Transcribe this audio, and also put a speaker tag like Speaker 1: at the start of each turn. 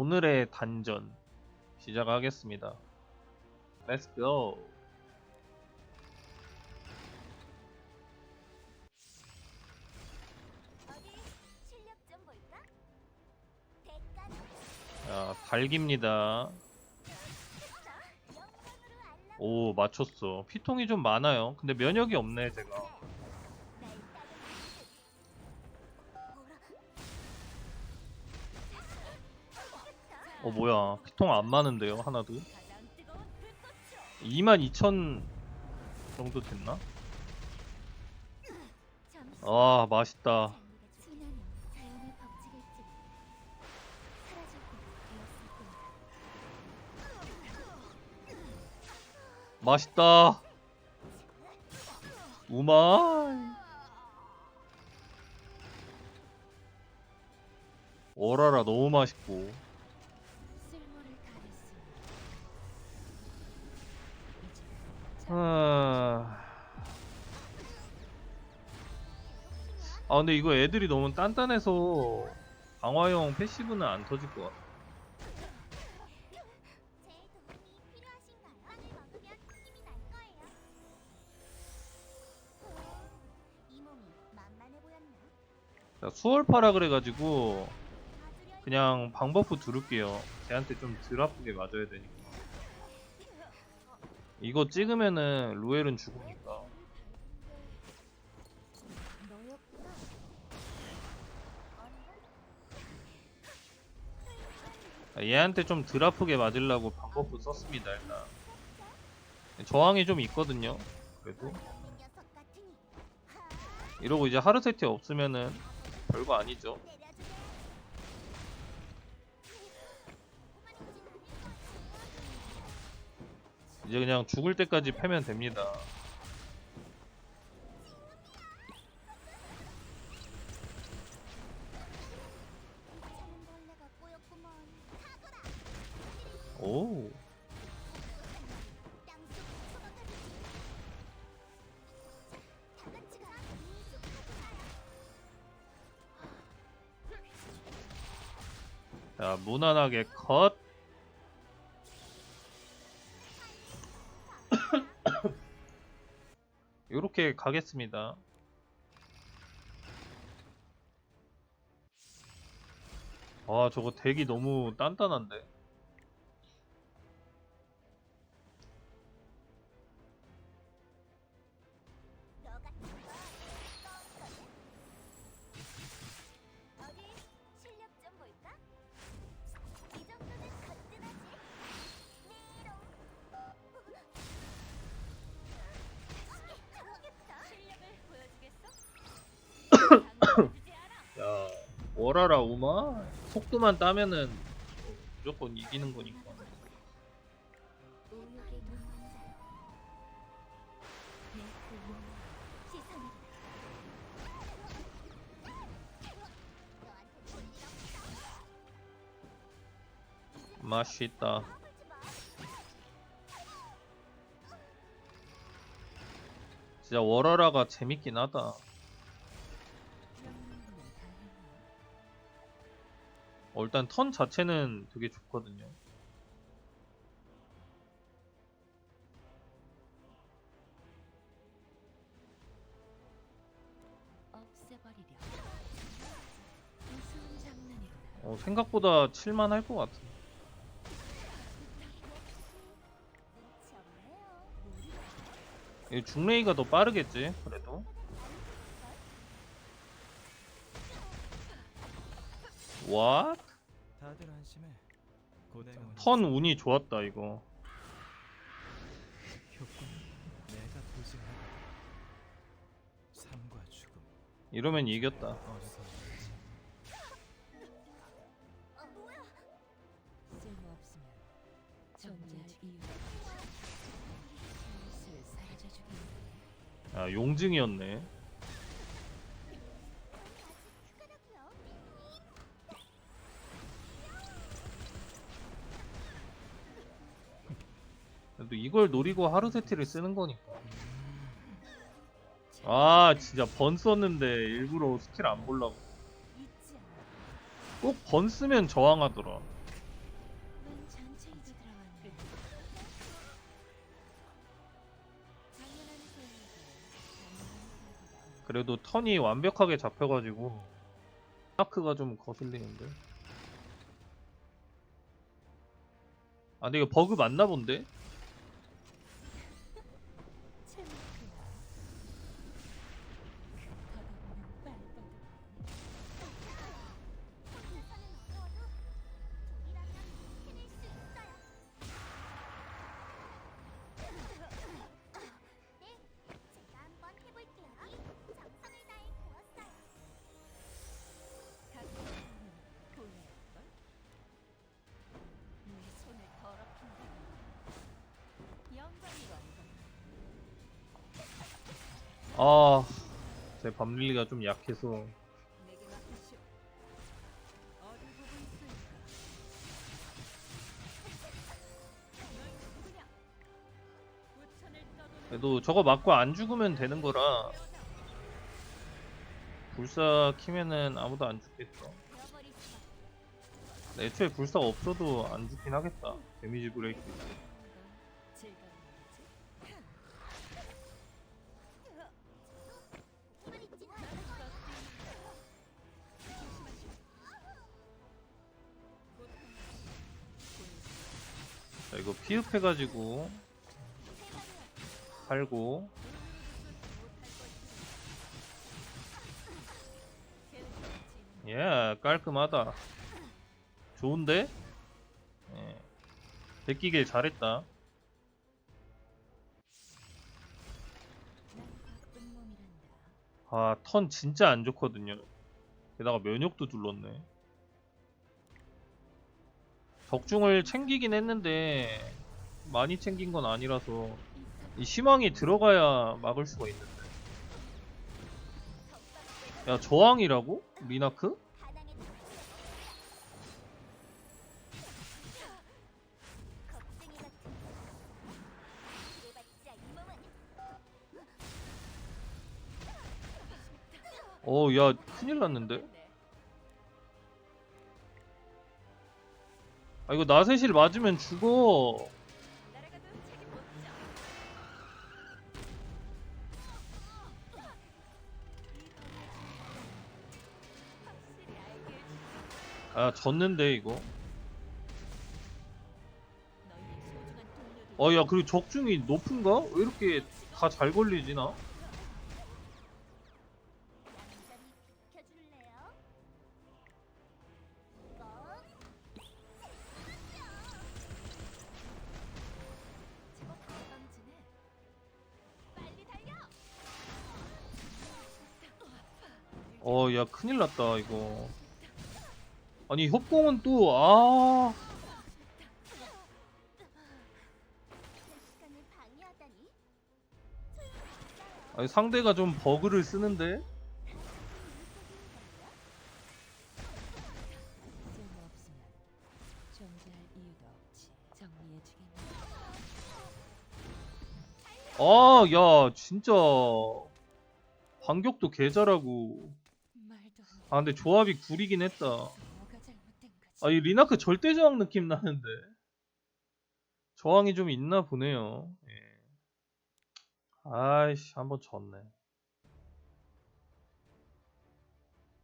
Speaker 1: 오늘의 단전 시작하겠습니다. Let's go. 자,
Speaker 2: 알라.
Speaker 1: 오, 맞췄어. 피통이 좀 많아요. 근데 면역이 없네, 제가. 어, 뭐야. 피통 안 많은데요, 하나도.
Speaker 2: 가장 뜨거운 불꽃으로
Speaker 1: 22,000 정도 됐나? 아, 맛있다. 맛있다. 우마이. 오라라 너무 맛있고. 아... 아 근데 이거 애들이 너무 단단해서 강화용 패시브는 안 터질 것 같아. 자, 수월파라 그래가지고 그냥 방버프 두를게요. 쟤한테 좀 덜 아프게 맞아야 되니까. 이거 찍으면은 루엘은 죽으니까. 얘한테 좀 덜 아프게 맞으려고 방버프 썼습니다 일단. 저항이 좀 있거든요. 그래도 이러고 이제 하루 세트 없으면은 별거 아니죠. 이제 그냥 죽을 때까지 패면 됩니다. 오.
Speaker 2: 자,
Speaker 1: 무난하게 컷. 이렇게 가겠습니다. 아, 저거 덱이 너무 단단한데. 워라라 우마. 속도만 따면은 무조건 이기는 거니까. 맛있다. 진짜 워라라가 재밌긴 하다. 어, 일단 턴 자체는 되게 좋거든요.
Speaker 3: 없애버리려. 무슨 장난이구나.
Speaker 1: 어, 생각보다 칠만 할 것 같아.
Speaker 2: 없네요.
Speaker 1: 이 중레이가 더 빠르겠지, 그래도. 와? 턴 운이 좋았다, 이거.
Speaker 4: 효과는 내가 보증하고 삶과 죽음.
Speaker 1: 이러면 이겼다.
Speaker 4: 어디서 오는지
Speaker 3: 또
Speaker 1: 이걸 노리고 하루 세트를 쓰는 거니까. 음. 아 진짜 번 썼는데 일부러 스킬 안 보려고. 꼭 번 쓰면 저항하더라. 그래도 턴이 완벽하게 잡혀가지고 마크가 좀 거슬리는데. 아 근데 이거 버그 맞나 본데? 아, 제 밤릴리가 좀 약해서 그래도 저거 맞고 안 죽으면 되는 거라 불사 키면은 아무도 안 죽겠어. 애초에 불사가 없어도 안 죽긴 하겠다. 데미지 브레이크. 있고. 이거 피흡해가지고 팔고 예 깔끔하다. 좋은데? 예. 베끼길 잘했다. 아, 턴 진짜 안 좋거든요. 게다가 면역도 둘렀네. 적중을 챙기긴 했는데 많이 챙긴 건 아니라서 이 희망이 들어가야 막을 수가 있는데. 야, 저항이라고? 리나크?
Speaker 2: 바닥에 겁쟁이 같은 해봤자 이 몸은
Speaker 1: 어, 야, 큰일 났는데? 아, 이거 나세실 맞으면 죽어.
Speaker 3: 아,
Speaker 1: 졌는데, 이거.
Speaker 3: 너희의 소중한 동료들.
Speaker 1: 어, 야, 그리고 적중이 높은가? 왜 이렇게 다 잘 걸리지, 나? 어, 야, 큰일 났다, 이거. 아니, 협공은 또, 아. 아니, 상대가 좀 버그를 쓰는데? 아, 야, 진짜. 반격도 개 잘하고. 아, 근데 조합이 구리긴 했다. 아, 이 리나크 절대 저항 느낌 나는데. 저항이 좀 있나 보네요. 예. 아이씨, 한번 졌네.